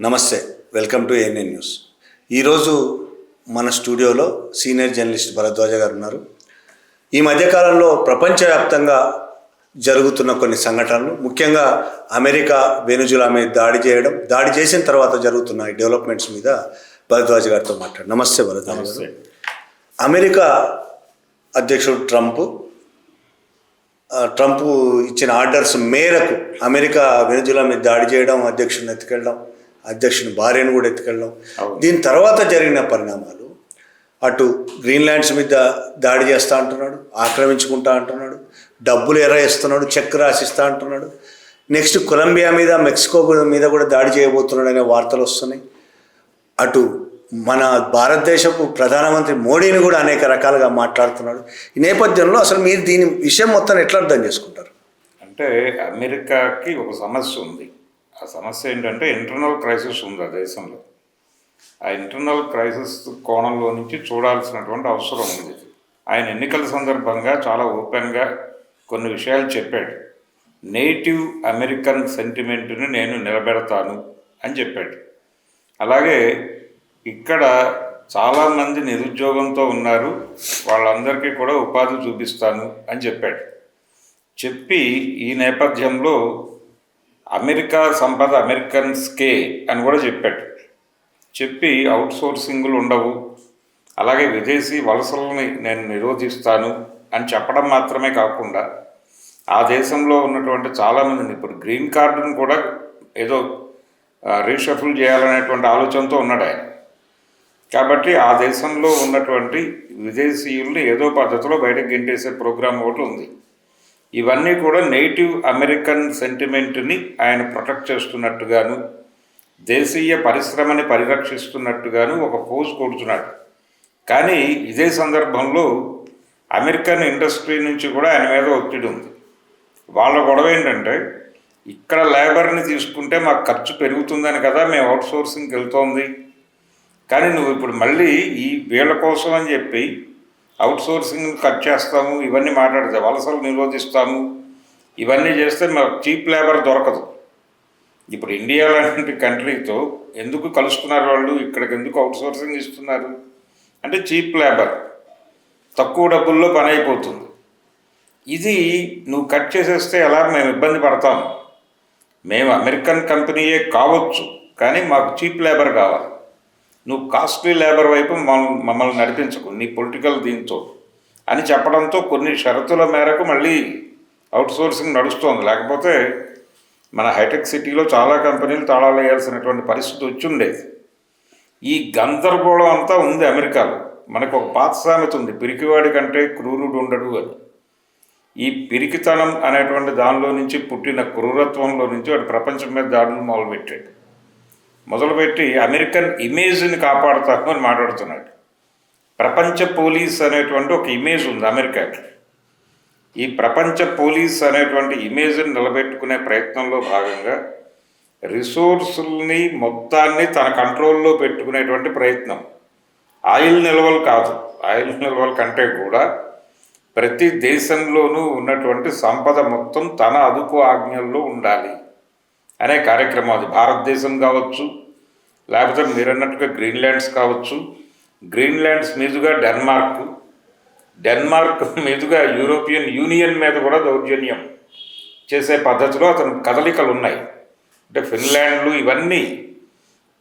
నమస్తే welcome to ANN news ఈరోజు మన స్టూడియోలో సీనియర్ జర్నలిస్ట్ భరద్వాజ గారు ఉన్నారు. ఈ మధ్యకాలంలో ప్రపంచవ్యాప్తంగా జరుగుతున్న కొన్ని సంఘటనలు ముఖ్యంగా అమెరికా వెనుజులా మీద దాడి చేయడం దాడి చేసిన తర్వాత జరుగుతున్న ఈ డెవలప్మెంట్స్ మీద భరద్వాజ్ గారితో మాట్లాడు నమస్తే భరద్వాజ్ గారు. అమెరికా అధ్యక్షుడు ట్రంప్ ట్రంప్ ఇచ్చిన ఆర్డర్స్ మేరకు అమెరికా వెనుజులా మీద దాడి చేయడం అధ్యక్షుడిని ఎత్తుకెళ్ళడం అధ్యక్షుని భార్యను కూడా ఎత్తుకెళ్ళడం. దీని తర్వాత జరిగిన పరిణామాలు అటు గ్రీన్లాండ్స్ మీద దాడి చేస్తా అంటున్నాడు ఆక్రమించుకుంటా అంటున్నాడు డబ్బులు ఎర్రేస్తున్నాడు చెక్ రాసిస్తా అంటున్నాడు. నెక్స్ట్ కొలంబియా మీద మెక్సికో మీద కూడా దాడి చేయబోతున్నాడు అనే వార్తలు వస్తున్నాయి. అటు మన భారతదేశపు ప్రధానమంత్రి మోడీని కూడా అనేక రకాలుగా మాట్లాడుతున్నాడు. ఈ నేపథ్యంలో అసలు మీరు దీని విషయం మొత్తం ఎట్లా అర్థం చేసుకుంటారు? అంటే అమెరికాకి ఒక సమస్య ఉంది. ఆ సమస్య ఏంటంటే ఇంటర్నల్ క్రైసిస్ ఉంది ఆ దేశంలో. ఆ ఇంటర్నల్ క్రైసిస్ కోణంలో నుంచి చూడాల్సినటువంటి అవసరం ఉంది. ఆయన ఎన్నికల సందర్భంగా చాలా ఓపెన్గా కొన్ని విషయాలు చెప్పాడు. నేటివ్ అమెరికన్ సెంటిమెంట్ని నేను నిలబెడతాను అని చెప్పాడు. అలాగే ఇక్కడ చాలామంది నిరుద్యోగంతో ఉన్నారు. వాళ్ళందరికీ కూడా ఉపాధి చూపిస్తాను అని చెప్పాడు. చెప్పి ఈ నేపథ్యంలో అమెరికా సంపద అమెరికన్స్కే అని కూడా చెప్పాడు. చెప్పి అవుట్ సోర్సింగ్లు ఉండవు. అలాగే విదేశీ వలసలని నేను నిరోధిస్తాను అని చెప్పడం మాత్రమే కాకుండా ఆ దేశంలో ఉన్నటువంటి చాలామందిని ఇప్పుడు గ్రీన్ కార్డును కూడా ఏదో రీషఫుల్ చేయాలనేటువంటి ఆలోచనతో ఉన్నాడు ఆయన. కాబట్టి ఆ దేశంలో ఉన్నటువంటి విదేశీయుల్ని ఏదో పద్ధతిలో బయటకు గెంటేసే ప్రోగ్రాం ఒకటి ఉంది. ఇవన్నీ కూడా నేటివ్ అమెరికన్ సెంటిమెంట్ని ఆయన ప్రొటెక్ట్ చేస్తున్నట్టుగాను దేశీయ పరిశ్రమని పరిరక్షిస్తున్నట్టుగాను ఒక పోజ్ కొడుతున్నాడు. కానీ ఇదే సందర్భంలో అమెరికన్ ఇండస్ట్రీ నుంచి కూడా ఆయన మీద ఒత్తిడి ఉంది. వాళ్ళ గొడవ ఏంటంటే ఇక్కడ లేబర్ని తీసుకుంటే మాకు ఖర్చు పెరుగుతుందని కదా మేము అవుట్ సోర్సింగ్కి వెళ్తోంది. కానీ నువ్వు ఇప్పుడు మళ్ళీ ఈ వీళ్ళ కోసం అని చెప్పి అవుట్ సోర్సింగ్ కట్ చేస్తాము ఇవన్నీ మాట్లాడితే వలసలు నిరోధిస్తాము ఇవన్నీ చేస్తే మాకు చీప్ లేబర్ దొరకదు. ఇప్పుడు ఇండియా లాంటి కంట్రీతో ఎందుకు కలుస్తున్నారు వాళ్ళు? ఇక్కడికి ఎందుకు అవుట్ సోర్సింగ్ ఇస్తున్నారు? అంటే చీప్ లేబర్. తక్కువ డబ్బుల్లో పని అయిపోతుంది. ఇది నువ్వు కట్ చేసేస్తే ఎలా మేము ఇబ్బంది పడతాము మేము అమెరికన్ కంపెనీయే కావచ్చు కానీ మాకు చీప్ లేబర్ కావాలి. నువ్వు కాస్ట్లీ లేబర్ వైపు మమ్మల్ని మమ్మల్ని నడిపించకు నీ పొలిటికల్ దీంతో అని చెప్పడంతో కొన్ని షరతుల మేరకు మళ్ళీ అవుట్ సోర్సింగ్ నడుస్తోంది. లేకపోతే మన హైటెక్ సిటీలో చాలా కంపెనీలు తాళాలు వేయాల్సినటువంటి పరిస్థితి వచ్చి ఉండేది. ఈ గందరగోళం అంతా ఉంది అమెరికాలో. మనకు ఒక పాత సామెత ఉంది పిరికివాడి కంటే క్రూరుడు ఉండడు అని. ఈ పిరికితనం అనేటువంటి దానిలో నుంచి పుట్టిన క్రూరత్వంలో నుంచి వాడు ప్రపంచం మీద దాడులు మొదలుపెట్టాడు. మొదలుపెట్టి అమెరికన్ ఇమేజ్ని కాపాడుతాము అని మాట్లాడుతున్నాడు. ప్రపంచ పోలీస్ అనేటువంటి ఒక ఇమేజ్ ఉంది అమెరికాకి. ఈ ప్రపంచ పోలీస్ అనేటువంటి ఇమేజ్ని నిలబెట్టుకునే ప్రయత్నంలో భాగంగా రిసోర్సుల్ని మొత్తాన్ని తన కంట్రోల్లో పెట్టుకునేటువంటి ప్రయత్నం. ఆయిల్ నిల్వలు కాదు. ఆయిల్ నిల్వల కంటే కూడా ప్రతి దేశంలోనూ ఉన్నటువంటి సంపద మొత్తం తన అదుపు ఆజ్ఞల్లో ఉండాలి. అనే కార్యక్రమం అది. భారతదేశం కావచ్చు లేకపోతే మీరు అన్నట్టుగా గ్రీన్లాండ్స్ కావచ్చు. గ్రీన్లాండ్స్ మీదుగా డెన్మార్క్ డెన్మార్క్ మీదుగా యూరోపియన్ యూనియన్ మీద కూడా దౌర్జన్యం చేసే పద్ధతిలో అతను కదలికలు ఉన్నాయి. అంటే ఫిన్లాండ్లు ఇవన్నీ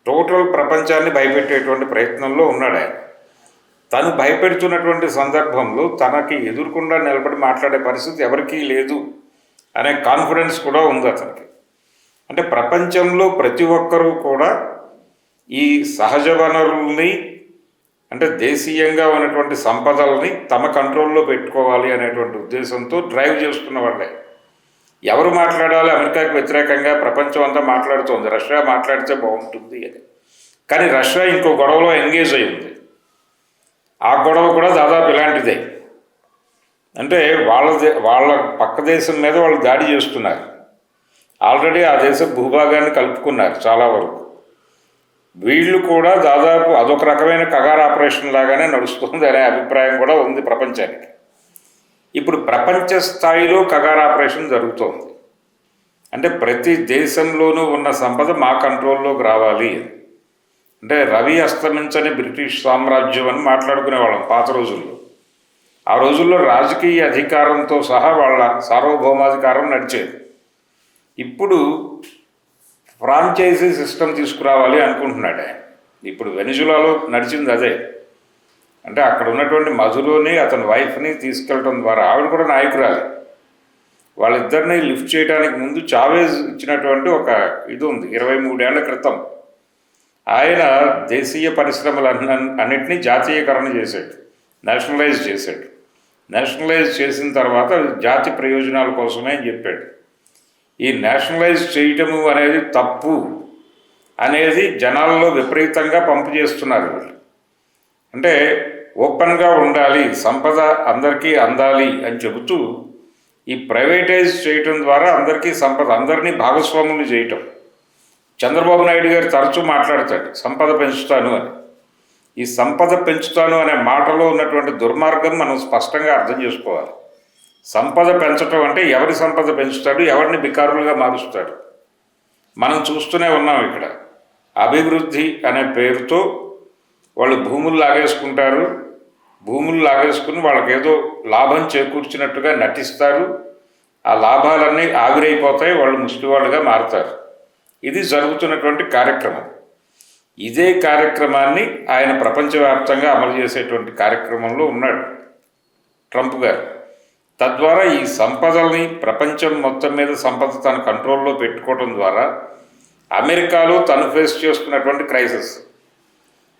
టోటల్ ప్రపంచాన్ని భయపెట్టేటువంటి ప్రయత్నంలో ఉన్నాడు ఆయన. తను భయపెడుతున్నటువంటి సందర్భంలో తనకి ఎదురుకుండా నిలబడి మాట్లాడే పరిస్థితి ఎవరికీ లేదు అనే కాన్ఫిడెన్స్ కూడా ఉంది అతనికి. అంటే ప్రపంచంలో ప్రతి ఒక్కరూ కూడా ఈ సహజ వనరుల్ని అంటే దేశీయంగా ఉన్నటువంటి సంపదల్ని తమ కంట్రోల్లో పెట్టుకోవాలి అనేటువంటి ఉద్దేశంతో డ్రైవ్ చేస్తున్న వాళ్ళే. ఎవరు మాట్లాడాలి అమెరికాకి వ్యతిరేకంగా ప్రపంచం అంతా మాట్లాడుతోంది. రష్యా మాట్లాడితే బాగుంటుంది అని. కానీ రష్యా ఇంకో గొడవలో ఎంగేజ్ అయి ఉంది. ఆ గొడవ కూడా దాదాపు ఇలాంటిదే. అంటే వాళ్ళ దే- వాళ్ళ పక్క దేశం మీద వాళ్ళు దాడి చేస్తున్నారు. ఆల్రెడీ ఆ దేశ భూభాగాన్ని కలుపుకున్నారు చాలా వరకు. వీళ్ళు కూడా దాదాపు అదొక రకమైన కగార్ ఆపరేషన్ లాగానే నడుస్తుంది అనే అభిప్రాయం కూడా ఉంది ప్రపంచానికి. ఇప్పుడు ప్రపంచ స్థాయిలో కగార్ ఆపరేషన్ జరుగుతోంది. అంటే ప్రతి దేశంలోనూ ఉన్న సంపద మా కంట్రోల్లోకి రావాలి. అంటే రవి అస్తమించని బ్రిటిష్ సామ్రాజ్యం అని మాట్లాడుకునేవాళ్ళం పాత రోజుల్లో. ఆ రోజుల్లో రాజకీయ అధికారంతో సహా వాళ్ళ సార్వభౌమాధికారం నడిచేది. ఇప్పుడు ఫ్రాంచైజీ సిస్టమ్ తీసుకురావాలి అనుకుంటున్నాడు ఆయన. ఇప్పుడు వెనిజులాలో నడిచింది అదే. అంటే అక్కడ ఉన్నటువంటి మధులోని అతని వైఫ్ని తీసుకెళ్ళడం ద్వారా ఆవిడ కూడా నాయకురాలి. వాళ్ళిద్దరిని లిఫ్ట్ చేయడానికి ముందు చావేజ్ ఇచ్చినటువంటి ఒక ఇది ఉంది ఇరవై మూడేళ్ళ క్రితం. ఆయన దేశీయ పరిశ్రమలు అన్నింటినీ జాతీయకరణ చేశాడు నేషనలైజ్ చేశాడు. నేషనలైజ్ చేసిన తర్వాత జాతి ప్రయోజనాల కోసమే అని చెప్పాడు. ఈ నేషనలైజ్ చేయటము అనేది తప్పు అనేది జనాల్లో విపరీతంగా పంపు చేస్తున్నారు వీళ్ళు. అంటే ఓపెన్గా ఉండాలి సంపద అందరికీ అందాలి అని చెబుతూ ఈ ప్రైవేటైజ్ చేయటం ద్వారా అందరికీ సంపద అందరినీ భాగస్వాములు చేయటం. చంద్రబాబు నాయుడు గారు తరచూ మాట్లాడతాడు సంపద పెంచుతాను అని. ఈ సంపద పెంచుతాను అనే మాటలో ఉన్నటువంటి దుర్మార్గం మనం స్పష్టంగా అర్థం చేసుకోవాలి. సంపద పెంచటం అంటే ఎవరి సంపద పెంచుతాడు? ఎవరిని బికారులుగా మారుస్తాడు? మనం చూస్తూనే ఉన్నాం ఇక్కడ. అభివృద్ధి అనే పేరుతో వాళ్ళు భూములు లాగేసుకుంటారు. భూములు లాగేసుకుని వాళ్ళకి ఏదో లాభం చేకూర్చినట్టుగా నటిస్తారు. ఆ లాభాలన్నీ ఆవిరైపోతాయి వాళ్ళు ముష్టివాళ్ళుగా మారుతారు. ఇది జరుగుతున్నటువంటి కార్యక్రమం. ఇదే కార్యక్రమాన్ని ఆయన ప్రపంచవ్యాప్తంగా అమలు చేసేటువంటి కార్యక్రమంలో ఉన్నాడు ట్రంప్ గారు. తద్వారా ఈ సంపదల్ని ప్రపంచం మొత్తం మీద సంపద తన కంట్రోల్లో పెట్టుకోవడం ద్వారా అమెరికాలో తను ఫేస్ చేస్తున్నటువంటి క్రైసిస్.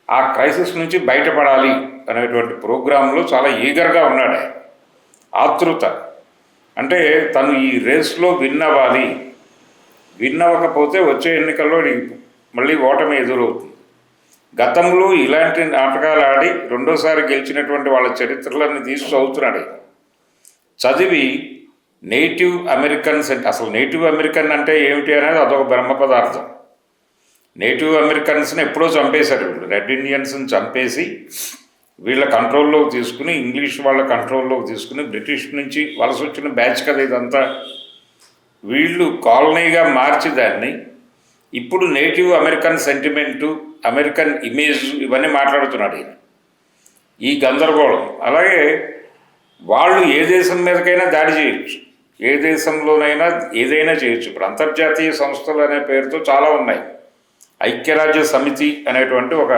ఆ క్రైసిస్ నుంచి బయటపడాలి అనేటువంటి ప్రోగ్రాంలో చాలా ఈగర్గా ఉన్నాడు. ఆతృత. అంటే తను ఈ రేస్లో విన్ అవ్వాలి. విన్ అవ్వకపోతే వచ్చే ఎన్నికల్లో మళ్ళీ ఓటమి ఎదురవుతుంది. గతంలో ఇలాంటి నాటకాలు ఆడి రెండోసారి గెలిచినటువంటి వాళ్ళ చరిత్రలన్నీ తీసి చదువుతున్నాడు. చదివి నేటివ్ అమెరికన్స్ అంటే అసలు నేటివ్ అమెరికన్ అంటే ఏమిటి అనేది అదొక బ్రహ్మ పదార్థం. నేటివ్ అమెరికన్స్ని ఎప్పుడో చంపేశారు వీళ్ళు. రెడ్ ఇండియన్స్ని చంపేసి వీళ్ళ కంట్రోల్లోకి తీసుకుని ఇంగ్లీష్ వాళ్ళ కంట్రోల్లోకి తీసుకుని బ్రిటిష్ నుంచి వలస వచ్చిన బ్యాచ్ కదా ఇదంతా. వీళ్ళు కాలనీగా మార్చి దాన్ని. ఇప్పుడు native American sentiment American image ఇవన్నీ మాట్లాడుతున్నాడు ఈయన. ఈ గందరగోళం. అలాగే వాళ్ళు ఏ దేశం మీదకైనా దాడి చేయొచ్చు. ఏ దేశంలోనైనా ఏదైనా చేయొచ్చు. ఇప్పుడు అంతర్జాతీయ సంస్థలు అనే పేరుతో చాలా ఉన్నాయి. ఐక్యరాజ్య సమితి అనేటువంటి ఒక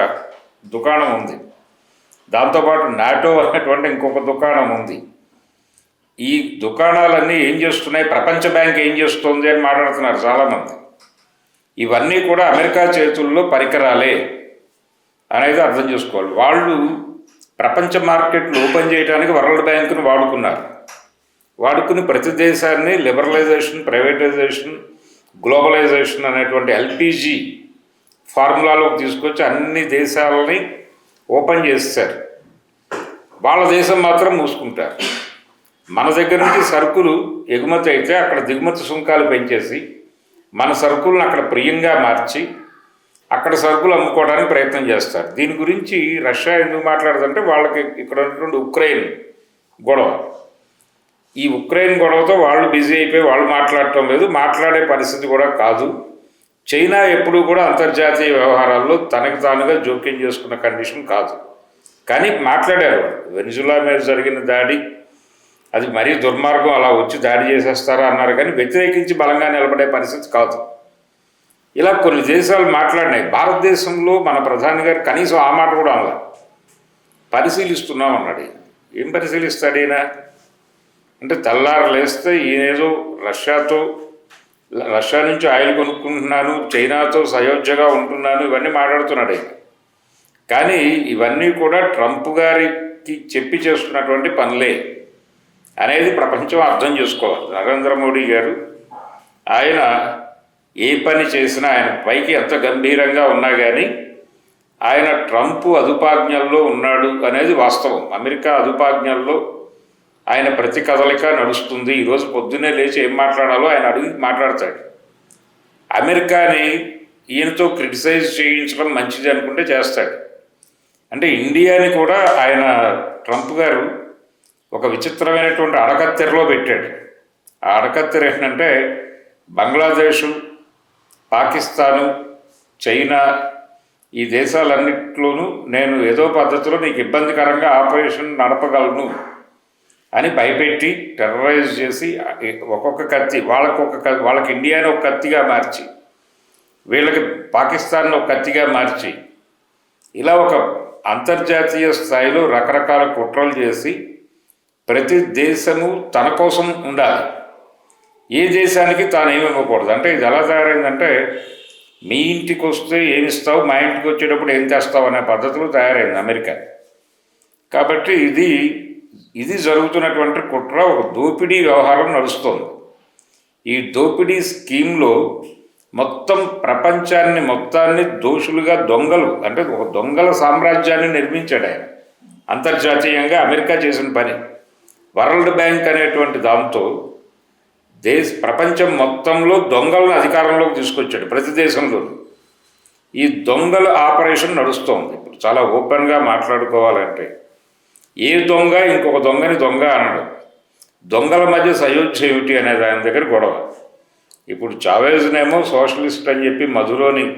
దుకాణం ఉంది. దాంతోపాటు నాటో అనేటువంటి ఇంకొక దుకాణం ఉంది. ఈ దుకాణాలన్నీ ఏం చేస్తున్నాయి? ప్రపంచ బ్యాంక్ ఏం చేస్తుంది అని మాట్లాడుతున్నారు చాలామంది. ఇవన్నీ కూడా అమెరికా చేతుల్లో పరికరాలే అనేది అర్థం చేసుకోవాలి. వాళ్ళు ప్రపంచ మార్కెట్లు ఓపెన్ చేయడానికి వరల్డ్ బ్యాంకును వాడుకున్నారు. వాడుకుని ప్రతి దేశాన్ని లిబరలైజేషన్ ప్రైవేటైజేషన్ గ్లోబలైజేషన్ అనేటువంటి ఎల్పిజి ఫార్ములాలోకి తీసుకొచ్చి అన్ని దేశాలని ఓపెన్ చేస్తారు వాళ్ళ దేశం మాత్రం మూసుకుంటారు. మన దగ్గర నుంచి సరుకులు ఎగుమతి అయితే అక్కడ దిగుమతి సుంకాలు పెంచేసి మన సరుకులను అక్కడ ప్రియంగా మార్చి అక్కడ సరుకులు అమ్ముకోవడానికి ప్రయత్నం చేస్తారు. దీని గురించి రష్యా ఎందుకు మాట్లాడుతుంటే వాళ్ళకి ఇక్కడ ఉన్నటువంటి ఉక్రెయిన్ గొడవ. ఈ ఉక్రెయిన్ గొడవతో వాళ్ళు బిజీ అయిపోయి వాళ్ళు మాట్లాడటం లేదు. మాట్లాడే పరిస్థితి కూడా కాదు. చైనా ఎప్పుడూ కూడా అంతర్జాతీయ వ్యవహారాల్లో తనకు తానుగా జోక్యం చేసుకున్న కండిషన్ కాదు. కానీ మాట్లాడారు వెనిజులా మీద జరిగిన దాడి అది మరీ దుర్మార్గం అలా వచ్చి దాడి చేసేస్తారా అన్నారు కానీ వ్యతిరేకించి బలంగా నిలబడే పరిస్థితి కాదు. ఇలా కొన్ని దేశాలు మాట్లాడినాయి. భారతదేశంలో మన ప్రధాని గారు కనీసం ఆ మాట కూడా అనలా. పరిశీలిస్తున్నాం అన్నాడు ఏం పరిశీలిస్తాడు ఈయన? అంటే తెల్లారు లేస్తే ఈయనేదో రష్యాతో రష్యా నుంచి ఆయిల్ కొనుక్కుంటున్నాను చైనాతో సయోధ్యగా ఉంటున్నాను ఇవన్నీ మాట్లాడుతున్నాడు ఆయన కానీ ఇవన్నీ కూడా ట్రంప్ గారికి చెప్పి చేస్తున్నటువంటి పనులే. అనేది ప్రపంచం అర్థం చేసుకోవాలి. నరేంద్ర మోడీ గారు ఆయన ఏ పని చేసినా ఆయన పైకి ఎంత గంభీరంగా ఉన్నా కానీ ఆయన ట్రంప్ అదుపాజ్ఞల్లో ఉన్నాడు అనేది వాస్తవం. అమెరికా అదుపాజ్ఞల్లో ఆయన ప్రతి కదలిక నడుస్తుంది ఈరోజు పొద్దున్నే లేచి ఏం మాట్లాడాలో ఆయన అడిగి మాట్లాడతాడు. అమెరికాని ఈయనతో క్రిటిసైజ్ చేయించడం మంచిది అనుకుంటే చేస్తాడు. అంటే ఇండియాని కూడా ఆయన ట్రంప్ గారు ఒక విచిత్రమైనటువంటి అడకత్తెరలో పెట్టాడు. ఆ అడకత్తెర ఏంటంటే బంగ్లాదేశు పాకిస్తాను చైనా ఈ దేశాలన్నిట్లోనూ నేను ఏదో పద్ధతిలో నీకు ఇబ్బందికరంగా ఆపరేషన్ నడపగలను అని భయపెట్టి టెర్రరైజ్ చేసి ఒక్కొక్క కత్తి వాళ్ళకు ఒక వాళ్ళకి ఇండియాని ఒక కత్తిగా మార్చి వీళ్ళకి పాకిస్తాన్ ఒక కత్తిగా మార్చి ఇలా ఒక అంతర్జాతీయ స్థాయిలో రకరకాల కుట్రలు చేసి ప్రతి దేశము తన కోసం ఉండాలి. ఏ దేశానికి తాను ఏమి ఇవ్వకూడదు. అంటే ఇది ఎలా తయారైందంటే మీ ఇంటికి వస్తే ఏమి ఇస్తావు? మా ఇంటికి వచ్చేటప్పుడు ఏం తెస్తావు అనే పద్ధతిలో తయారైంది అమెరికా. కాబట్టి ఇది ఇది జరుగుతున్నటువంటి కుట్ర ఒక దోపిడీ వ్యవహారం నడుస్తుంది. ఈ దోపిడీ స్కీమ్లో మొత్తం ప్రపంచాన్ని మొత్తాన్ని దోషులుగా దొంగలు అంటే ఒక దొంగల సామ్రాజ్యాన్ని నిర్మించాడు ఆయన. అంతర్జాతీయంగా అమెరికా చేసిన పని. వరల్డ్ బ్యాంక్ అనేటువంటి దాంతో దేశ ప్రపంచం మొత్తంలో దొంగలను అధికారంలోకి తీసుకొచ్చాడు ప్రతి దేశంలో. ఈ దొంగల ఆపరేషన్ నడుస్తోంది. ఇప్పుడు చాలా ఓపెన్గా మాట్లాడుకోవాలంటే ఏ దొంగ ఇంకొక దొంగని దొంగ అనడు. దొంగల మధ్య సయోధ్య ఏమిటి అనేది ఆయన దగ్గర గొడవ. ఇప్పుడు చావేజ్నేమో సోషలిస్ట్ అని చెప్పి మధులోని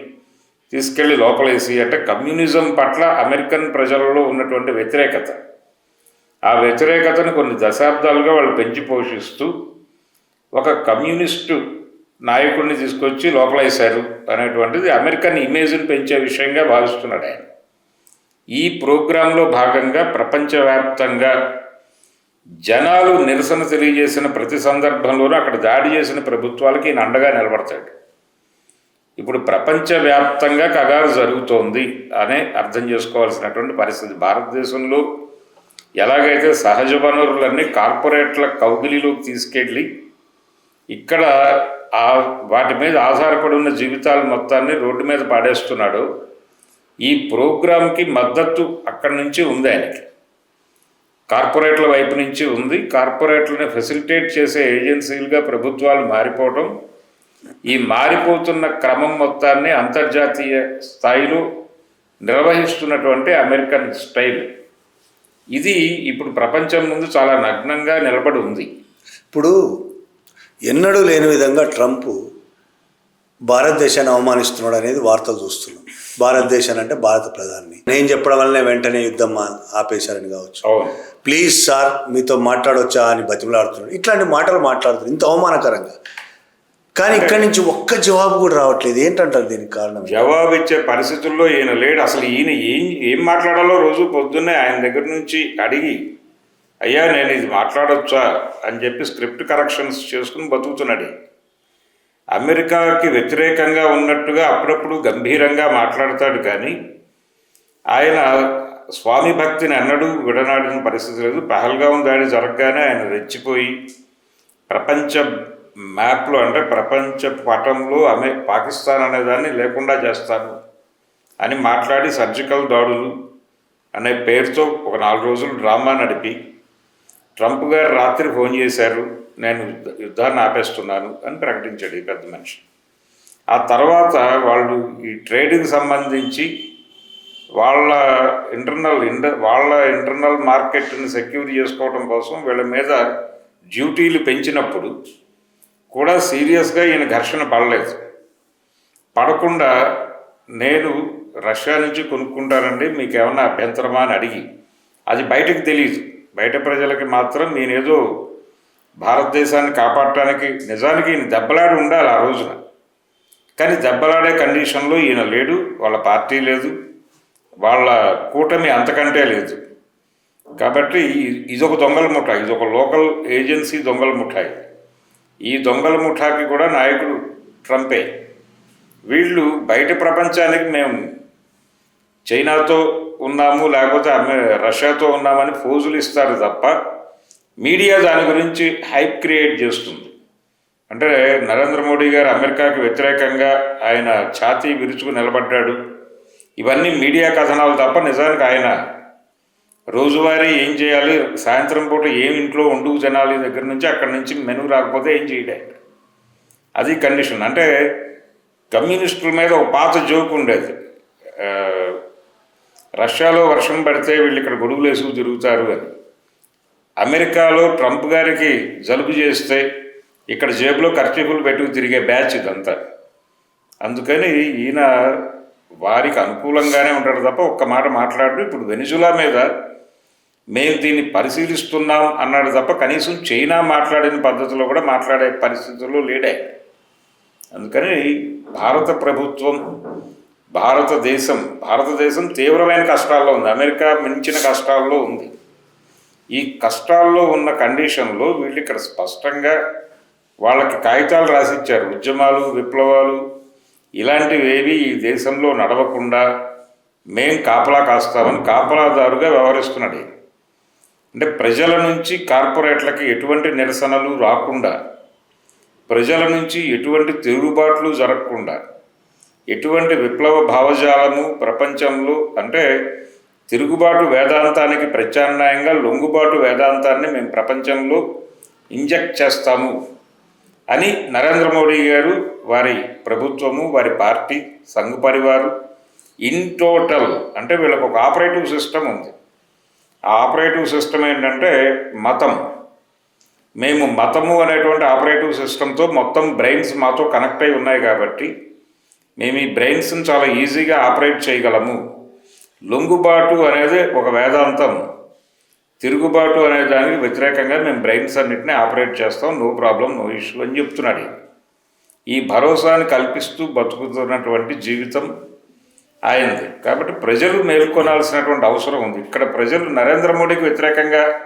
తీసుకెళ్ళి లోపలేసి అంటే కమ్యూనిజం పట్ల అమెరికన్ ప్రజలలో ఉన్నటువంటి వ్యతిరేకత. ఆ వ్యతిరేకతను కొన్ని దశాబ్దాలుగా వాళ్ళు పెంచి పోషిస్తూ ఒక కమ్యూనిస్టు నాయకుడిని తీసుకొచ్చి లోపలేశారు అనేటువంటిది అమెరికన్ ఇమేజ్ని పెంచే విషయంగా భావిస్తున్నాడు ఆయన. ఈ ప్రోగ్రాంలో భాగంగా ప్రపంచవ్యాప్తంగా జనాలు నిరసన తెలియజేసిన ప్రతి సందర్భంలోనూ అక్కడ దాడి చేసిన ప్రభుత్వాలకి ఈయన అండగా నిలబడతాడు. ఇప్పుడు ప్రపంచవ్యాప్తంగా కగారు జరుగుతోంది అనే అర్థం చేసుకోవాల్సినటువంటి పరిస్థితి భారతదేశంలో ఎలాగైతే సహజ వనరులన్నీ కార్పొరేట్ల కౌగిలిలోకి తీసుకెళ్ళి ఇక్కడ ఆ వాటి మీద ఆధారపడి ఉన్న జీవితాల మొత్తాన్ని రోడ్డు మీద పాడేస్తున్నాడు. ఈ ప్రోగ్రాంకి మద్దతు అక్కడి నుంచి ఉంది ఆయనకి. కార్పొరేట్ల వైపు నుంచి ఉంది. కార్పొరేట్లను ఫెసిలిటేట్ చేసే ఏజెన్సీలుగా ప్రభుత్వాలు మారిపోవడం ఈ మారిపోతున్న క్రమం మొత్తాన్ని అంతర్జాతీయ స్థాయిలో నిర్వహిస్తున్నటువంటి అమెరికన్ స్టైల్. ఇది ఇప్పుడు ప్రపంచం ముందు చాలా నగ్నంగా నిలబడి ఉంది. ఇప్పుడు ఎన్నడూ లేని విధంగా ట్రంప్ భారతదేశాన్ని అవమానిస్తున్నాడు అనేది వార్తలు చూస్తున్నాం. భారతదేశాన్ని అంటే భారత ప్రధాని నేను చెప్పడం వల్లనే వెంటనే యుద్ధం ఆపేశారని కావచ్చు. ప్లీజ్ సార్ మీతో మాట్లాడవచ్చా అని బతిమలాడుతున్నాడు. ఇట్లాంటి మాటలు మాట్లాడుతున్నాడు. ఇంత అవమానకరంగా. కానీ ఇక్కడి నుంచి ఒక్క జవాబు కూడా రావట్లేదు. ఏంటంటారు దీనికి కారణం? జవాబు ఇచ్చే పరిస్థితుల్లో ఈయన లేడు. అసలు ఈయన ఏం ఏం మాట్లాడాలో రోజు పొద్దున్నే ఆయన దగ్గర నుంచి అడిగి అయ్యా నేను ఇది మాట్లాడొచ్చా అని చెప్పి స్క్రిప్ట్ కరెక్షన్స్ చేసుకుని బతుకుతున్నాడు. అమెరికాకి వ్యతిరేకంగా ఉన్నట్టుగా అప్పుడప్పుడు గంభీరంగా మాట్లాడతాడు కానీ ఆయన స్వామి భక్తిని ఎన్నడూ విడనాడిన పరిస్థితి లేదు. పహల్గాం దాడి జరగగానే ఆయన రెచ్చిపోయి ప్రపంచ మ్యాప్లో అంటే ప్రపంచ పటంలో అమె పాకిస్తాన్ అనే దాన్ని లేకుండా చేస్తాను అని మాట్లాడి సర్జికల్ దాడులు అనే పేరుతో ఒక నాలుగు రోజులు డ్రామా నడిపి ట్రంప్ గారు రాత్రి ఫోన్ చేశారు నేను యుద్ధాన్ని ఆపేస్తున్నాను అని ప్రకటించాడు ఈ పెద్ద మనిషి. ఆ తర్వాత వాళ్ళు ఈ ట్రేడ్కి సంబంధించి వాళ్ళ ఇంటర్నల్ ఇండ వాళ్ళ ఇంటర్నల్ మార్కెట్ని సెక్యూర్ చేసుకోవడం కోసం వీళ్ళ మీద డ్యూటీలు పెంచినప్పుడు కూడా సీరియస్గా ఈయన ఘర్షణ పడలేదు. పడకుండా నేను రష్యా నుంచి కొనుక్కుంటానండి మీకు ఏమన్నా అభ్యంతరమా అని అడిగి అది బయటకు తెలియదు బయట ప్రజలకి మాత్రం నేనేదో భారతదేశాన్ని కాపాడటానికి నిజానికి ఈయన దెబ్బలాడి ఉండాలి ఆ రోజున. కానీ దెబ్బలాడే కండిషన్లో ఈయన లేడు వాళ్ళ పార్టీ లేదు వాళ్ళ కూటమి అంతకంటే లేదు. కాబట్టి ఇదొక దొంగల ముఠా ఇదొక లోకల్ ఏజెన్సీ దొంగల ముఠాయి ఈ దొంగల ముఠాకి కూడా నాయకుడు ట్రంపే. వీళ్ళు బయట ప్రపంచానికి మేము చైనాతో ఉన్నాము లేకపోతే ఆమె రష్యాతో ఉన్నామని ఫోజులు ఇస్తారు తప్ప మీడియా దాని గురించి హైప్ క్రియేట్ చేస్తుంది. అంటే నరేంద్ర మోడీ గారు అమెరికాకి వ్యతిరేకంగా ఆయన ఛాతీ విరుచుకు నిలబడ్డాడు. ఇవన్నీ మీడియా కథనాలు తప్ప నిజానికి ఆయన రోజువారీ ఏం చేయాలి సాయంత్రం పూట ఏం ఇంట్లో వండుకు తినాలి దగ్గర నుంచి అక్కడి నుంచి మెను రాకపోతే ఏం చేయడే? అది కండిషన్. అంటే కమ్యూనిస్టుల మీద ఒక పాత జోక్ ఉండేది. రష్యాలో వర్షం పడితే వీళ్ళు ఇక్కడ గొడుగులు వేసుకు తిరుగుతారు అని. అమెరికాలో ట్రంప్ గారికి జలుబు చేస్తే ఇక్కడ జేబులో ఖర్చీపులు పెట్టుకు తిరిగే బ్యాచ్ ఇదంతా. అందుకని ఈయన వారికి అనుకూలంగానే ఉంటాడు తప్ప ఒక్క మాట మాట్లాడు ఇప్పుడు వెనిజులా మీద మేము దీన్ని పరిశీలిస్తున్నాం అన్నాడు తప్ప కనీసం చైనా మాట్లాడిన పద్ధతిలో కూడా మాట్లాడే పరిస్థితుల్లో లేడే. అందుకని భారత ప్రభుత్వం భారతదేశం భారతదేశం తీవ్రమైన కష్టాల్లో ఉంది. అమెరికా మించిన కష్టాల్లో ఉంది. ఈ కష్టాల్లో ఉన్న కండిషన్లో వీళ్ళు ఇక్కడ స్పష్టంగా వాళ్ళకి కాగితాలు రాసిచ్చారు. ఉద్యమాలు విప్లవాలు ఇలాంటివి ఏవి ఈ దేశంలో నడవకుండా మేం కాపలా కాస్తామని కాపలాదారుగా వ్యవహరిస్తున్నాడు అంటే ప్రజల నుంచి కార్పొరేట్లకి ఎటువంటి నిరసనలు రాకుండా ప్రజల నుంచి ఎటువంటి తిరుగుబాట్లు జరగకుండా ఎటువంటి విప్లవ భావజాలము ప్రపంచంలో అంటే తిరుగుబాటు వేదాంతానికి ప్రత్యామ్నాయంగా లొంగుబాటు వేదాంతాన్ని మేము ప్రపంచంలో ఇంజెక్ట్ చేస్తాము అని నరేంద్ర మోడీ గారు వారి ప్రభుత్వము వారి పార్టీ సంఘ పరివారు ఇన్ టోటల్ అంటే వీళ్ళకు ఒక ఆపరేటివ్ సిస్టమ్ ఉంది. ఆ ఆపరేటివ్ సిస్టమ్ ఏంటంటే మతం. మేము మతము అనేటువంటి ఆపరేటివ్ సిస్టంతో మొత్తం బ్రెయిన్స్ మాతో కనెక్ట్ అయి ఉన్నాయి కాబట్టి మేము ఈ బ్రెయిన్స్ని చాలా ఈజీగా ఆపరేట్ చేయగలము. లొంగుబాటు అనేది ఒక వేదాంతం. తిరుగుబాటు అనే దానికి వ్యతిరేకంగా మేము బ్రెయిన్స్ అన్నింటినీ ఆపరేట్ చేస్తాం. నో ప్రాబ్లం నో ఇష్యూ అని చెప్తున్నాడు. ఈ భరోసాని కల్పిస్తూ బతుకుతున్నటువంటి జీవితం ఆయనది. కాబట్టి ప్రజలు మేల్కొనాల్సినటువంటి అవసరం ఉంది. ఇక్కడ ప్రజలు నరేంద్ర మోడీకి వ్యతిరేకంగా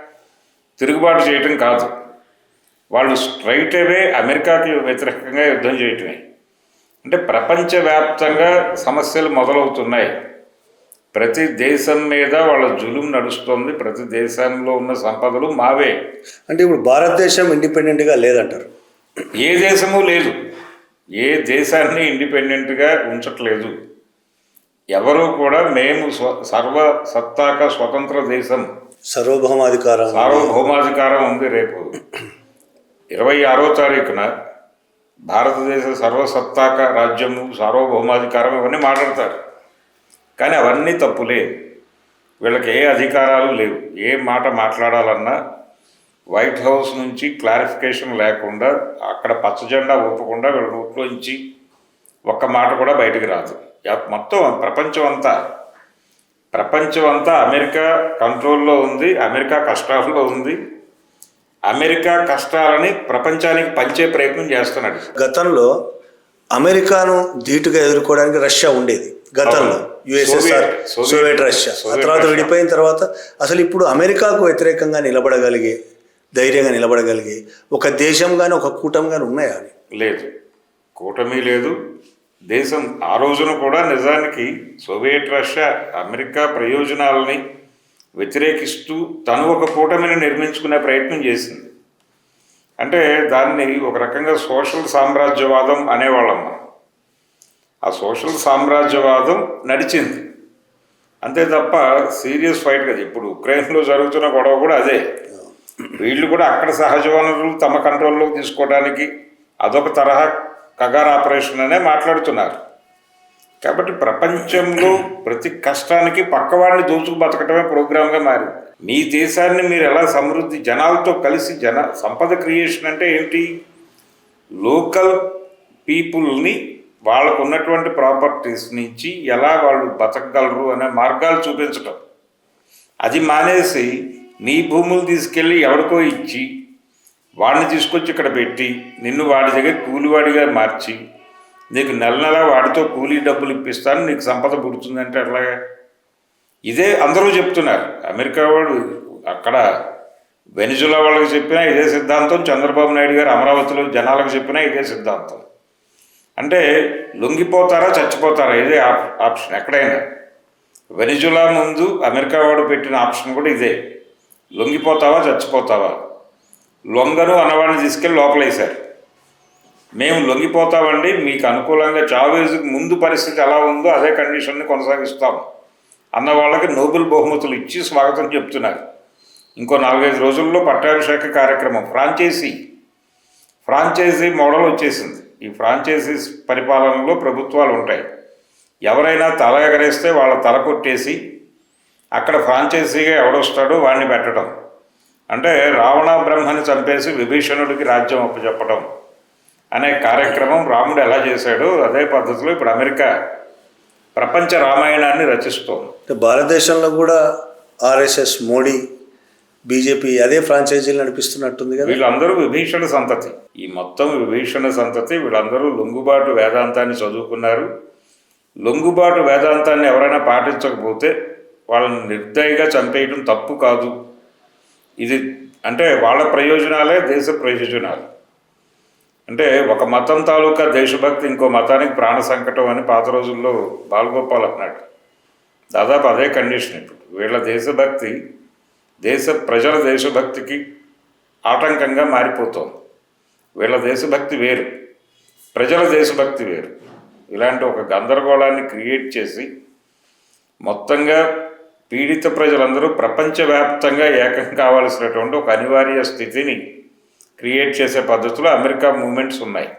తిరుగుబాటు చేయటం కాదు. వాళ్ళు స్ట్రైట్ అవే అమెరికాకి వ్యతిరేకంగా యుద్ధం చేయటమే. అంటే ప్రపంచవ్యాప్తంగా సమస్యలు మొదలవుతున్నాయి. ప్రతి దేశం మీద వాళ్ళ జులుం నడుస్తుంది. ప్రతి దేశంలో ఉన్న సంపదలు మావే. అంటే ఇప్పుడు భారతదేశం ఇండిపెండెంట్గా లేదంటారు. ఏ దేశము లేదు. ఏ దేశాన్ని ఇండిపెండెంట్గా ఉంచట్లేదు. ఎవరు కూడా మేము స్వ సర్వ సత్తాక స్వతంత్ర దేశం. సర్వభౌమాధికారం సార్వభౌమాధికారం ఉంది రేపు. ఇరవై ఆరో తారీఖున భారతదేశ సర్వసత్తాక రాజ్యము సార్వభౌమాధికారం ఇవన్నీ మాట్లాడతారు. కానీ అవన్నీ తప్పులే వీళ్ళకి ఏ అధికారాలు లేవు. ఏ మాట మాట్లాడాలన్నా వైట్ హౌస్ నుంచి క్లారిఫికేషన్ లేకుండా అక్కడ పచ్చ జెండా ఊపకుండా వీళ్ళ నోట్లోంచి ఒక్క మాట కూడా బయటికి రాదు. మొత్తం ప్రపంచం అంతా. ప్రపంచం అంతా అమెరికా కంట్రోల్లో ఉంది అమెరికా కష్టాల్లో ఉంది. అమెరికా కష్టాలని ప్రపంచానికి పంచే ప్రయత్నం చేస్తున్నాడు. గతంలో అమెరికాను ధీటుగా ఎదుర్కోవడానికి రష్యా ఉండేది. గతంలో. USSR Soviet- Russia. ఆ తర్వాత. విడిపోయిన తర్వాత అసలు ఇప్పుడు అమెరికాకు వ్యతిరేకంగా నిలబడగలిగే ధైర్యంగా నిలబడగలిగే ఒక దేశం కానీ ఒక కూటమి కానీ ఉన్నాయా లేదు. కూటమి లేదు. దేశం ఆ రోజున కూడా నిజానికి సోవియట్ రష్యా అమెరికా ప్రయోజనాలని వ్యతిరేకిస్తూ తను ఒక కూటమిని నిర్మించుకునే ప్రయత్నం చేసింది. అంటే దాన్ని ఒక రకంగా సోషల్ సామ్రాజ్యవాదం అనేవాళ్ళం మనం. ఆ సోషల్ సామ్రాజ్యవాదం నడిచింది. అంతే తప్ప సీరియస్ ఫైట్ కదా. ఇప్పుడు ఉక్రెయిన్లో జరుగుతున్న గొడవ కూడా అదే. వీళ్ళు కూడా అక్కడ సహజ వనరులు తమ కంట్రోల్లో తీసుకోవడానికి అదొక తరహా కగార్ ఆపరేషన్ అనే మాట్లాడుతున్నారు. కాబట్టి ప్రపంచంలో ప్రతి కష్టానికి పక్కవాడిని దోచుకు బతకటమే ప్రోగ్రామ్గా మారింది. మీ దేశాన్ని మీరు ఎలా సమృద్ధి జనాలతో కలిసి జన సంపద క్రియేషన్ అంటే ఏంటి? లోకల్ పీపుల్ని వాళ్ళకు ఉన్నటువంటి ప్రాపర్టీస్ నుంచి ఎలా వాళ్ళు బతకగలరు అనే మార్గాలు చూపించటం. అది మానేసి నీ భూములు తీసుకెళ్ళి ఎవరికో ఇచ్చి వాడిని తీసుకొచ్చి ఇక్కడ పెట్టి నిన్ను వాడి దగ్గర కూలివాడిగా మార్చి నీకు నెల నెల వాడితో కూలీ డబ్బులు ఇప్పిస్తాను నీకు సంపద పుడుతుందంటే అట్లాగా. ఇదే అందరూ చెప్తున్నారు. అమెరికా వాడు అక్కడ వెనిజులా వాళ్ళకి చెప్పినా ఇదే సిద్ధాంతం చంద్రబాబు నాయుడు గారు అమరావతిలో జనాలకు చెప్పినా ఇదే సిద్ధాంతం. అంటే లొంగిపోతారా చచ్చిపోతారా ఇదే ఆప్ ఆప్షన్ ఎక్కడైనా. వెనిజులా ముందు అమెరికా వాడు పెట్టిన ఆప్షన్ కూడా ఇదే. లొంగిపోతావా చచ్చిపోతావా? లొంగను అన్నవాడిని తీసుకెళ్ళి లోపలేశారు. మేము లొంగిపోతామండి మీకు అనుకూలంగా చావేజ్కి ముందు పరిస్థితి ఎలా ఉందో అదే కండిషన్ని కొనసాగిస్తాం. అన్న వాళ్ళకి నోబెల్ బహుమతులు ఇచ్చి స్వాగతం చెప్తున్నారు. ఇంకో నాలుగైదు రోజుల్లో పట్టాభిషేక కార్యక్రమం ఫ్రాంచైజీ. ఫ్రాంచైజీ మోడల్ వచ్చేసింది. ఈ ఫ్రాంచైజీస్ పరిపాలనలో ప్రభుత్వాలు ఉంటాయి. ఎవరైనా తల ఎగరేస్తే వాళ్ళ తల కొట్టేసి అక్కడ ఫ్రాంచైజీగా ఎవడొస్తాడో వాడిని పెట్టడం. అంటే రావణ బ్రహ్మని చంపేసి విభీషణుడికి రాజ్యం అప్పచెప్పడం. అనే కార్యక్రమం రాముడు ఎలా చేశాడో అదే పద్ధతిలో ఇప్పుడు అమెరికా ప్రపంచ రామాయణాన్ని రచిస్తోంది. భారతదేశంలో కూడా ఆర్ఎస్ఎస్ మోడీ బీజేపీ అదే ఫ్రాంచైజీలు నడిపిస్తున్నట్టుంది కదా? వీళ్ళందరూ విభీషణ సంతతి. ఈ మొత్తం విభీషణ సంతతి వీళ్ళందరూ లొంగుబాటు వేదాంతాన్ని చదువుకున్నారు. లొంగుబాటు వేదాంతాన్ని ఎవరైనా పాటించకపోతే వాళ్ళని నిర్దయగా చంపేయడం తప్పు కాదు. ఇది అంటే వాళ్ళ ప్రయోజనాలే దేశ ప్రయోజనాలు. అంటే ఒక మతం తాలూకా దేశభక్తి ఇంకో మతానికి ప్రాణ సంకటం అని పాత రోజుల్లో బాలగోపాల్ అన్నాడు. దాదాపు అదే కండిషన్ ఇప్పుడు. వీళ్ళ దేశభక్తి దేశ ప్రజల దేశభక్తికి ఆటంకంగా మారిపోతోంది. వీళ్ళ దేశభక్తి వేరు. ప్రజల దేశభక్తి వేరు. ఇలాంటి ఒక గందరగోళాన్ని క్రియేట్ చేసి మొత్తంగా పీడిత ప్రజలందరూ ప్రపంచవ్యాప్తంగా ఏకం కావాల్సినటువంటి ఒక అనివార్య స్థితిని క్రియేట్ చేసే పద్ధతిలో అమెరికా మూమెంట్స్ ఉన్నాయి.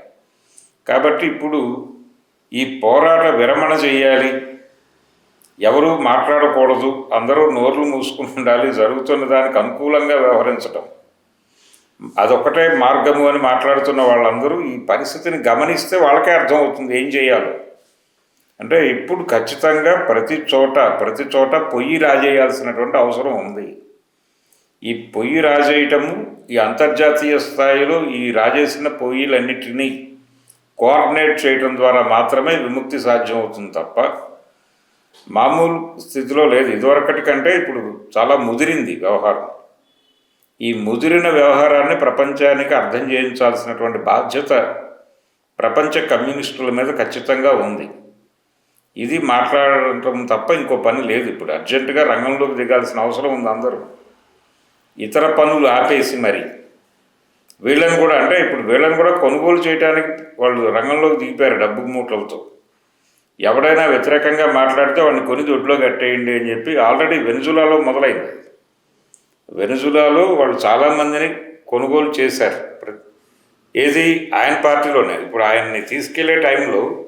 కాబట్టి ఇప్పుడు ఈ పోరాట విరమణ చేయాలి. ఎవరు మాట్లాడకూడదు. అందరూ నోర్లు మూసుకుని ఉండాలి. జరుగుతున్న దానికి అనుకూలంగా వ్యవహరించడం అదొకటే మార్గము అని మాట్లాడుతున్న వాళ్ళందరూ ఈ పరిస్థితిని గమనిస్తే వాళ్ళకే అర్థమవుతుంది ఏం చేయాలో. అంటే ఇప్పుడు ఖచ్చితంగా ప్రతి చోట ప్రతి చోట పొయ్యి రాజేయాల్సినటువంటి అవసరం ఉంది. ఈ పొయ్యి రాజేయటము ఈ అంతర్జాతీయ స్థాయిలో ఈ రాజేసిన పొయ్యిలన్నిటినీ కోఆర్డినేట్ చేయడం ద్వారా మాత్రమే విముక్తి సాధ్యం అవుతుంది తప్ప మామూలు స్థితిలో లేదు. ఇదివరకటి కంటే ఇప్పుడు చాలా ముదిరింది వ్యవహారం. ఈ ముదిరిన వ్యవహారాన్ని ప్రపంచానికి అర్థం చేయించాల్సినటువంటి బాధ్యత ప్రపంచ కమ్యూనిస్టుల మీద ఖచ్చితంగా ఉంది. ఇది మాట్లాడటం తప్ప ఇంకో పని లేదు. ఇప్పుడు అర్జెంటుగా రంగంలోకి దిగాల్సిన అవసరం ఉంది అందరూ. ఇతర పనులు ఆపేసి మరి వీళ్ళని కూడా అంటే ఇప్పుడు వీళ్ళని కూడా కొనుగోలు చేయడానికి వాళ్ళు రంగంలోకి దిగిపోయారు డబ్బు మూటలతో. ఎవడైనా వ్యతిరేకంగా మాట్లాడితే వాడిని కొని దొడ్లో కట్టేయండి అని చెప్పి ఆల్రెడీ వెనుజులాలో మొదలైంది. వెనుజులాలో వాళ్ళు చాలామందిని కొనుగోలు చేశారు. ఏది ఆయన పార్టీలోనే. ఇప్పుడు ఆయన్ని తీసుకెళ్ళే టైంలో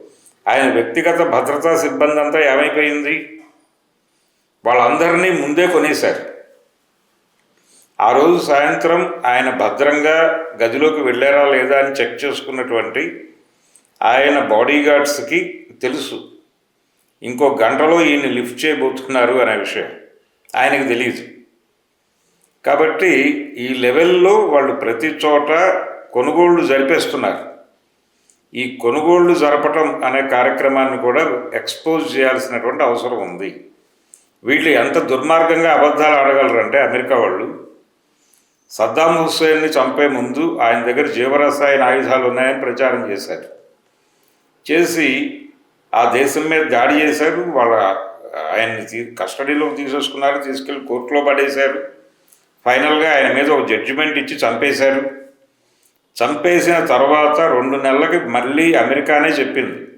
ఆయన వ్యక్తిగత భద్రతా సిబ్బంది అంతా ఏమైపోయింది? వాళ్ళందరినీ ముందే కొనేశారు. ఆ రోజు సాయంత్రం ఆయన భద్రంగా గదిలోకి వెళ్ళారా లేదా అని చెక్ చేసుకున్నటువంటి ఆయన బాడీ గార్డ్స్కి తెలుసు. ఇంకో గంటలో ఈయన లిఫ్ట్ చేయబోతున్నారు అనే విషయం ఆయనకు తెలియదు కాబట్టి ఈ లెవెల్లో వాళ్ళు ప్రతి చోట కొనుగోళ్ళు జరిపేస్తున్నారు. ఈ కొనుగోళ్ళు జరపటం అనే కార్యక్రమాన్ని కూడా ఎక్స్పోజ్ చేయాల్సినటువంటి అవసరం ఉంది. వీళ్ళు ఎంత దుర్మార్గంగా అబద్ధాలు ఆడగలరంటే అమెరికా వాళ్ళు సద్దాం హుస్సేన్ని చంపే ముందు ఆయన దగ్గర జీవరసాయన ఆయుధాలు ఉన్నాయని ప్రచారం చేశారు. చేసి ఆ దేశం మీద దాడి చేశారు. వాళ్ళ ఆయన్ని తీ కస్టడీలో తీసేసుకున్నారు తీసుకెళ్ళి కోర్టులో పడేశారు. ఫైనల్గా ఆయన మీద ఒక జడ్జిమెంట్ ఇచ్చి చంపేశారు. చంపేసిన తర్వాత రెండు నెలలకి మళ్ళీ అమెరికానే చెప్పింది.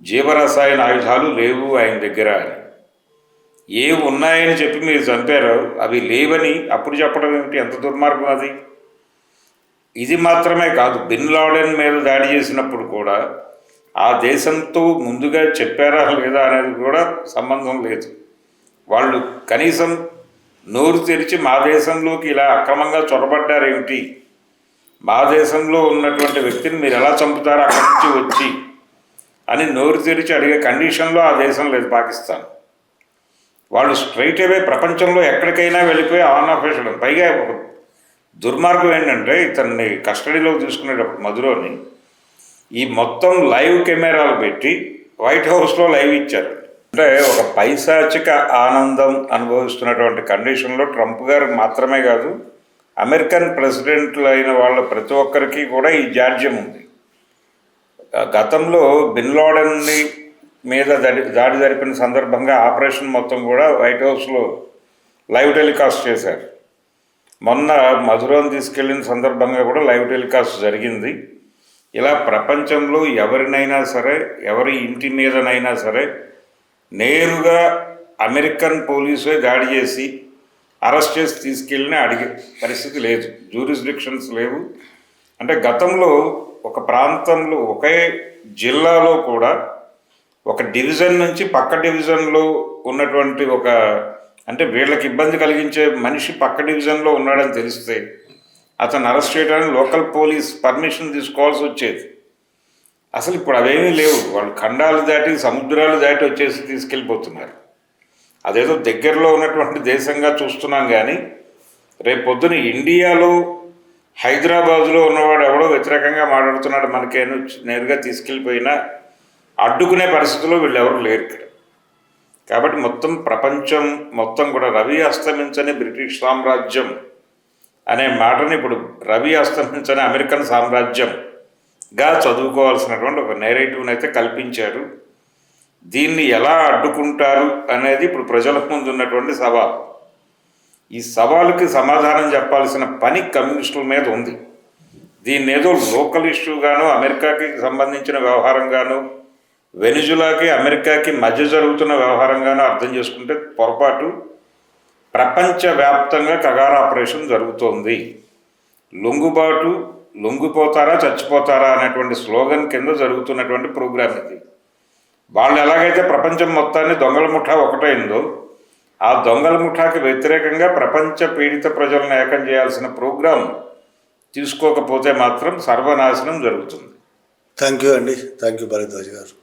జీవరసాయన ఆయుధాలు లేవు ఆయన దగ్గర అని. ఏవి ఉన్నాయని చెప్పి మీరు చంపారో అవి లేవని అప్పుడు చెప్పడం ఏమిటి? ఎంత దుర్మార్గం అది? ఇది మాత్రమే కాదు బిన్ లాడెన్ మీద దాడి చేసినప్పుడు కూడా ఆ దేశంతో ముందుగా చెప్పారా లేదా అనేది కూడా సంబంధం లేదు. వాళ్ళు కనీసం నోరు తెరిచి మా దేశంలోకి ఇలా అక్రమంగా చొరబడ్డారేమిటి మా దేశంలో ఉన్నటువంటి వ్యక్తిని మీరు ఎలా చంపుతారు? అక్కడి నుంచి వచ్చి అని నోరు తెరిచి అడిగే కండిషన్లో ఆ దేశం లేదు పాకిస్తాన్. వాళ్ళు స్ట్రైట్ అవే ప్రపంచంలో ఎక్కడికైనా వెళ్ళిపోయి ఆన్ ఆఫ్ వేసడం పైగా దుర్మార్గం ఏంటంటే ఇతన్ని కస్టడీలోకి తీసుకునేటప్పుడు మధురోని ఈ మొత్తం లైవ్ కెమెరాలు పెట్టి వైట్ హౌస్లో లైవ్ ఇచ్చారు. అంటే ఒక పైశాచిక ఆనందం అనుభవిస్తున్నటువంటి కండిషన్లో ట్రంప్ గారు మాత్రమే కాదు అమెరికన్ ప్రెసిడెంట్లు అయిన వాళ్ళ ప్రతి ఒక్కరికి కూడా ఈ జాడ్యం ఉంది. గతంలో బిన్ లాడెన్ని మీద దాడి దాడి జరిపిన సందర్భంగా ఆపరేషన్ మొత్తం కూడా వైట్ హౌస్లో లైవ్ టెలికాస్ట్ చేశారు. మొన్న మధురం తీసుకెళ్ళిన సందర్భంగా కూడా లైవ్ టెలికాస్ట్ జరిగింది. ఇలా ప్రపంచంలో ఎవరినైనా సరే ఎవరి ఇంటి మీదనైనా సరే నేరుగా అమెరికన్ పోలీసే దాడి చేసి అరెస్ట్ చేసి తీసుకెళ్ళిన అడిగే పరిస్థితి లేదు. జ్యూరిస్డిక్షన్స్ లేవు. అంటే గతంలో ఒక ప్రాంతంలో ఒకే జిల్లాలో కూడా ఒక డివిజన్ నుంచి పక్క డివిజన్లో ఉన్నటువంటి ఒక అంటే వీళ్ళకి ఇబ్బంది కలిగించే మనిషి పక్క డివిజన్లో ఉన్నాడని తెలిస్తే అతను అరెస్ట్ చేయడానికి లోకల్ పోలీస్ పర్మిషన్ తీసుకోవాల్సి వచ్చేది. అసలు ఇప్పుడు అవేమీ లేవు. వాళ్ళు ఖండాలు దాటి సముద్రాలు దాటి వచ్చేసి తీసుకెళ్ళిపోతున్నారు. అదేదో దగ్గరలో ఉన్నటువంటి దేశంగా చూస్తున్నాం కానీ రేపు పొద్దున ఇండియాలో హైదరాబాదులో ఉన్నవాడు ఎవడో వ్యతిరేకంగా మాట్లాడుతున్నాడు మనకేను నేరుగా తీసుకెళ్ళిపోయినా అడ్డుకునే పరిస్థితిలో వీళ్ళు ఎవరు లేరు ఇక్కడ. కాబట్టి మొత్తం ప్రపంచం మొత్తం కూడా రవి అస్తమించని బ్రిటిష్ సామ్రాజ్యం అనే మాటని ఇప్పుడు రవి అస్తమించని అమెరికన్ సామ్రాజ్యంగా చదువుకోవాల్సినటువంటి ఒక నేరేటివ్ని అయితే కల్పించారు. దీన్ని ఎలా అడ్డుకుంటారు అనేది ఇప్పుడు ప్రజల ముందు ఉన్నటువంటి సవాల్. ఈ సవాలుకి సమాధానం చెప్పాల్సిన పని కమ్యూనిస్టుల మీద ఉంది. దీన్ని ఏదో లోకల్ ఇష్యూగాను అమెరికాకి సంబంధించిన వ్యవహారంగాను వెనిజులాకి అమెరికాకి మధ్య జరుగుతున్న వ్యవహారంగానూ అర్థం చేసుకుంటే పొరపాటు ప్రపంచవ్యాప్తంగా కగార ఆపరేషన్ జరుగుతోంది. లొంగుబాటు లొంగిపోతారా చచ్చిపోతారా అనేటువంటి స్లోగన్ కింద జరుగుతున్నటువంటి ప్రోగ్రామ్ ఇది. వాళ్ళు ఎలాగైతే ప్రపంచం మొత్తాన్ని దొంగల ముఠా ఒకటైందో ఆ దొంగల ముఠాకి వ్యతిరేకంగా ప్రపంచ పీడిత ప్రజలను ఏకం చేయాల్సిన ప్రోగ్రాం తీసుకోకపోతే మాత్రం సర్వనాశనం జరుగుతుంది. థ్యాంక్ యూ అండి. థ్యాంక్ యూ భరద్వాజ్ గారు.